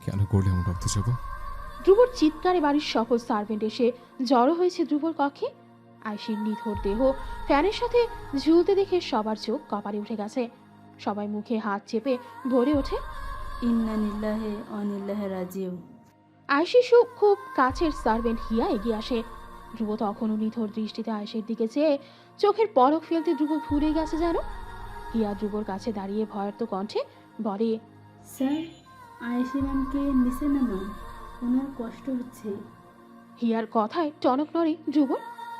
কেন করলে এমন রক্ত যাব ধ্রুবর চিৎকারে বাড়ির সকল সার্ভেন্ট এসে জড়ো হয়েছে ধ্রুবর কক্ষে। আয়সির নিথর দেহ ফ্যানের সাথে ঝুলতে দেখে সবার চোখ কপালে উঠে গেছে। সবাই মুখে হাত চেপে ভরে ওঠে। ইন্না নিল্লাহে অনিল্লাহে রাজিও আয়সি সু খুব কাছের সার্ভেন্ট হিয়া এগিয়ে আসে। ধ্রুব তখনও নিথর দৃষ্টিতে আয়সের দিকে চেয়ে চোখের পলক ফেলতে ধ্রুব ভুলে গেছে যেন। হিয়া ধ্রুবর কাছে দাঁড়িয়ে ভয়ার্ত কণ্ঠে বলে স্যার আয়েশি ম্যামকে নিচে নামান ওনার কষ্ট হচ্ছে। হিয়ার কথায় টনক নড়ে ধ্রুবর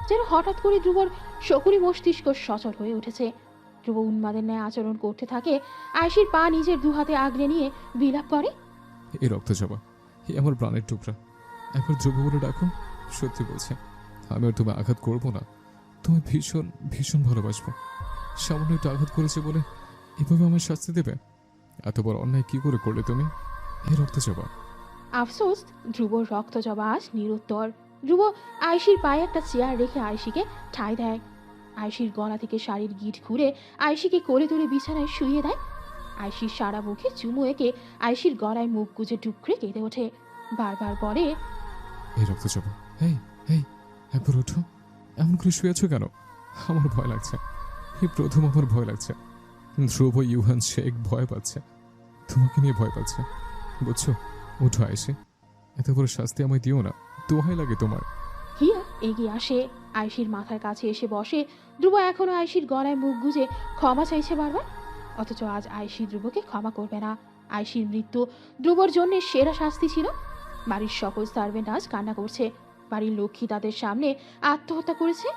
যেন হঠাৎ করে ধ্রুবর শকুনি মস্তিষ্ক সচল হয়ে উঠেছে। ধ্রুব উন্মাদের ন্যায় আচরণ করতে থাকে আয়সির পা নিজের দু হাতে আগলে নিয়ে বিলাপ করে। এ রক্ত যাবা এই আমার প্রাণের টুকরা। একবার ধ্রুব বলে ডাকো সত্যি বলছে আমি আর তুমি আঘাত করব না। তুমি ভীষণ ভীষণ ভালোবাসবো। সামান্য একটু আঘাত করেছে বলে এভাবে আমার শাস্তি দেবে? এত বড় অন্যায় কি করে করলে তুমি? এই রক্ত যাবা আফসোস ধ্রুবর রক্ত জবা আজ নিরুত্তর। ধ্রুব আয়সির পায়ে একটা চেয়ার রেখে আয়সিকে ঠাঁই দেয়। আয়সির গলা থেকে শাড়ির গিট ঘুরে আয়সিকে কোলে তুলে বিছানায় শুইয়ে দেয়। আয়সির সারা মুখে চুমু এঁকে আয়সির গলায় মুখ গুজে টুকরে কেঁদে ওঠে। বারবার বলে এই রক্ত যাবা এই এই একবার ওঠো। এমন করে শুয়েছো কেন? আমার ভয় লাগছে। এই প্রথম আমার ভয় লাগছে। ধ্রুব ইউহান শেখ ভয় পাচ্ছে। তোমাকে নিয়ে ভয় পাচ্ছে। বুঝছ? উঠো আয়সে এত বড় শাস্তি আমায় দিও না। দোহাই লাগে তোমার। হিয়া এগিয়ে আসে। আয়সির মাথার কাছে এসে বসে। ধ্রুব এখনও আয়সির গলায় মুখ গুজে ক্ষমা চাইছে বারবার। অথচ আজ আয়সি ধ্রুবকে ক্ষমা করবে না। আয়সির মৃত্যু ধ্রুবর জন্য সেরা শাস্তি ছিল। বাড়ির সকল সার্ভেন্ট আজ কান্না করছে। বাড়ির লক্ষ্মী তাদের সামনে আত্মহত্যা করেছে।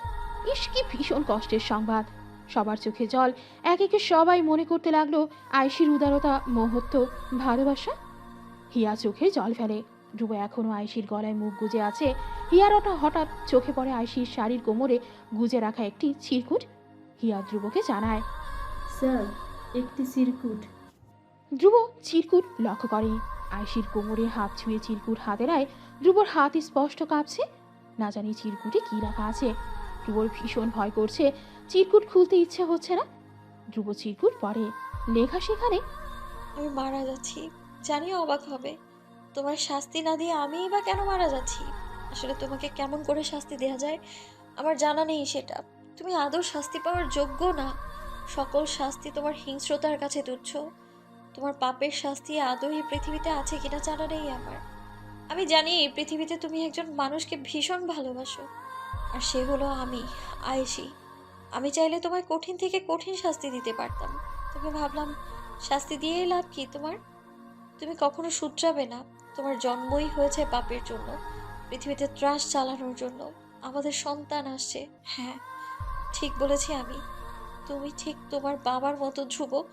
ইস, কি ভীষণ কষ্টের সংবাদ। সবার চোখে জল। এক একে সবাই মনে করতে লাগল আয়সির উদারতা, মহত্ব, ভালোবাসা হিয়া চোখে জল ফেলে। ধ্রুব এখনও আয়সির গলায় মুখ গুজে আছে। হিয়ার ওটা হঠাৎ চোখে পড়ে আয়সির শাড়ির কোমরে গুজে রাখা একটি চিরকুট। হিয়া ধ্রুবকে জানায় স্যার একটি সিরকুট ধ্রুব চিরকুট লক্ষ্য করে। আয়সির কোমরে হাত ছুঁয়ে চিরকুট হাতে নেয়। ধ্রুবর হাত স্পষ্ট কাঁপছে। না জানি চিরকুটে কি রাখা আছে। ধ্রুবর ভীষণ ভয় করছে। চিরকুট খুলতে ইচ্ছে হচ্ছে না। ধ্রুব চিরকুট পরে। লেখা সেখানে আমি মারা যাচ্ছি। জানিও অবাক হবে। তোমার শাস্তি না দিয়ে আমিই বা কেন মারা যাচ্ছি? আসলে তোমাকে কেমন করে শাস্তি দেওয়া যায়? আমার জানা নেই সেটা। তুমি আদৌ শাস্তি পাওয়ার যোগ্য না। সকল শাস্তি তোমার হিংস্রতার কাছে তুচ্ছ। তোমার পাপের শাস্তি আদৌ এই পৃথিবীতে আছে কিনা জানা নেই আমার। আমি জানি এই পৃথিবীতে তুমি একজন মানুষকে ভীষণ ভালোবাসো। আর সে হলো আমি, আয়েশি। আমি চাইলে তোমায় কঠিন থেকে কঠিন শাস্তি দিতে পারতাম। তবে ভাবলাম, শাস্তি দিয়েই লাভ কি তোমার? তুমি কখনো শুধরাবে না। তোমার জন্মই হয়েছে পাপের জন্য। পৃথিবীতে ত্রাস চালানোর জন্য। আমাদের সন্তান আসছে। হ্যাঁ ঠিক বলেছি আমি। তুমি ঠিক তোমার বাবার মতো ধ্রুব।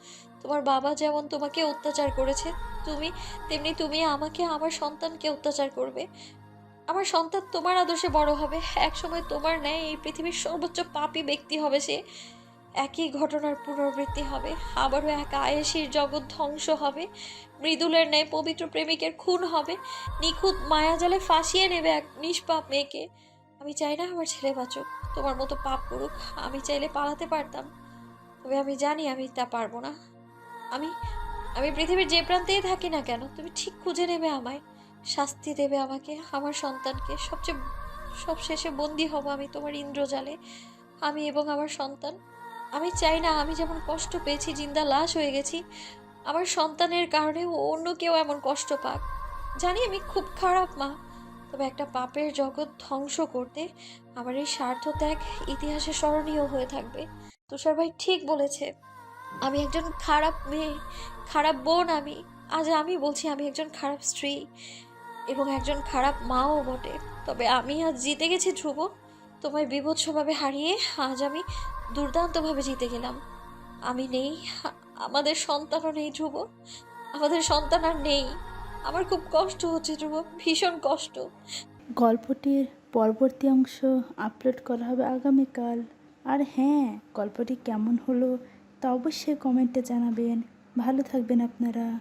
তোমার বাবা যেমন তোমাকে অত্যাচার করেছে, তুমি তেমনি তুমি আমাকে, আমার সন্তানকে অত্যাচার করবে। আমার সন্তান তোমার আদর্শে বড় হবে। একসময় তোমার ন্যায় এই পৃথিবীর সর্বোচ্চ পাপী ব্যক্তি হবে সে। একই ঘটনার পুনরাবৃত্তি হবে, আবারও এক আয়েসির জগৎ ধ্বংস হবে, মৃদুলের ন্যায় পবিত্র প্রেমিকের খুন হবে, নিখুঁত মায়াজালে ফাঁসিয়ে নেবে এক নিষ্পাপ মেয়েকে। আমি চাই না আমার ছেলে বাঁচুক, তোমার মতো পাপ করুক, আমি চাইলে পালাতে পারতাম, তবে আমি জানি আমি তা পারব না। আমি আমি পৃথিবীর যে প্রান্তেই থাকি না কেন, তুমি ঠিক খুঁজে নেবে আমায়, শাস্তি দেবে আমাকে, আমার সন্তানকে, সবচেয়ে সব শেষে বন্দি হব আমি তোমার ইন্দ্রজালে, আমি এবং আমার সন্তান। আমি চাই না, আমি যেমন কষ্ট পেয়েছি, জিন্দা লাশ হয়ে গেছি, আমার সন্তানের কারণে অন্য কেউ এমন কষ্ট পাক। জানি আমি খুব খারাপ মা, তবে একটা পাপের জগৎ ধ্বংস করতে আমার এই স্বার্থ ত্যাগ ইতিহাসে স্মরণীয় হয়ে থাকবে। তুষার ভাই ঠিক বলেছে, আমি একজন খারাপ মেয়ে, খারাপ বোন আমি, আজ আমি বলছি আমি একজন খারাপ স্ত্রী এবং একজন খারাপ মাও বটে, তবে আমি আজ জিতে গেছি ধ্রুব। তোমায় বিভৎসভাবে হারিয়ে আজ আমি দুর্দান্তভাবে জিতে গেলাম। আমি নেই, আমাদের সন্তানও নেই ধ্রুব। আমাদের সন্তান আর নেই। আমার খুব কষ্ট হচ্ছে ধ্রুব, ভীষণ কষ্ট। গল্পটির পরবর্তী অংশ আপলোড করা হবে আগামীকাল। আর হ্যাঁ গল্পটি কেমন হলো তা অবশ্যই কমেন্টে জানাবেন। ভালো থাকবেন আপনারা।